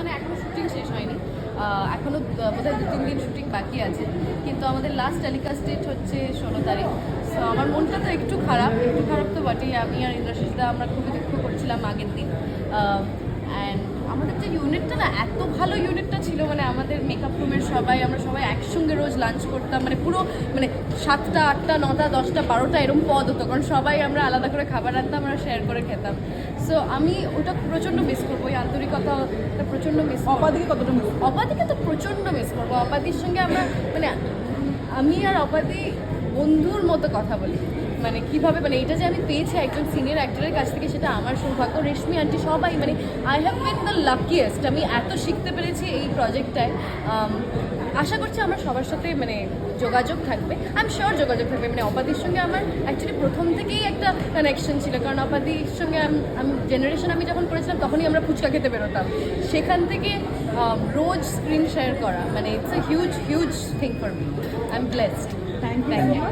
মানে এখনও শুটিং শেষ হয়নি। এখনও বোধহয় দু, তিন দিন শুটিং বাকি আছে। কিন্তু আমাদের লাস্ট টেলিকাস্ট ডেট হচ্ছে ষোলো তারিখ। সো আমার মনটা তো একটু খারাপ একটু খারাপ তো বটেই। আমি আর ইন্দ্রাশিস দা আমরা খুবই দুঃখ করছিলাম আগের দিন। অ্যান্ড আমাদের যে ইউনিটটা না, এত ভালো ইউনিটটা ছিল মানে আমাদের মেকআপ রুমের সবাই, আমরা সবাই একসঙ্গে রোজ লাঞ্চ করতাম। মানে পুরো মানে সাতটা আটটা নটা দশটা বারোটা এরকম পদ হতো। কারণ সবাই আমরা আলাদা করে খাবার আনতাম আমরা শেয়ার করে খেতাম। সো আমি ওটা প্রচণ্ড মিস করব। ওই আন্তরিকতাটা প্রচণ্ড মিস অপাদিকে কতটা মিস অপাদিকে তো প্রচণ্ড মিস করব। অপাদির সঙ্গে আমরা মানে আমি আর অপাদি বন্ধুর মতো কথা বলি। মানে কীভাবে মানে এটা যে আমি পেয়েছি একজন সিনিয়র অ্যাক্টরের কাছ থেকে সেটা আমার সৌভাগ্য। রেশমি আন্টি সবাই মানে I have been the luckiest আমি এত শিখতে পেরেছি এই প্রজেক্টটায় আশা করছি আমার সবার সাথে মানে যোগাযোগ থাকবে। আমি শিওর যোগাযোগ থাকবে। মানে অপাদির সঙ্গে আমার অ্যাকচুয়ালি প্রথম থেকেই একটা কানেকশন ছিল। কারণ অপাদির সঙ্গে আমি জেনারেশন আমি যখন করেছিলাম তখনই আমরা ফুচকা খেতে বেরোতাম। সেখান থেকে রোজ স্ক্রিন শেয়ার করা। মানে it's a huge huge thing for me I am blessed thank you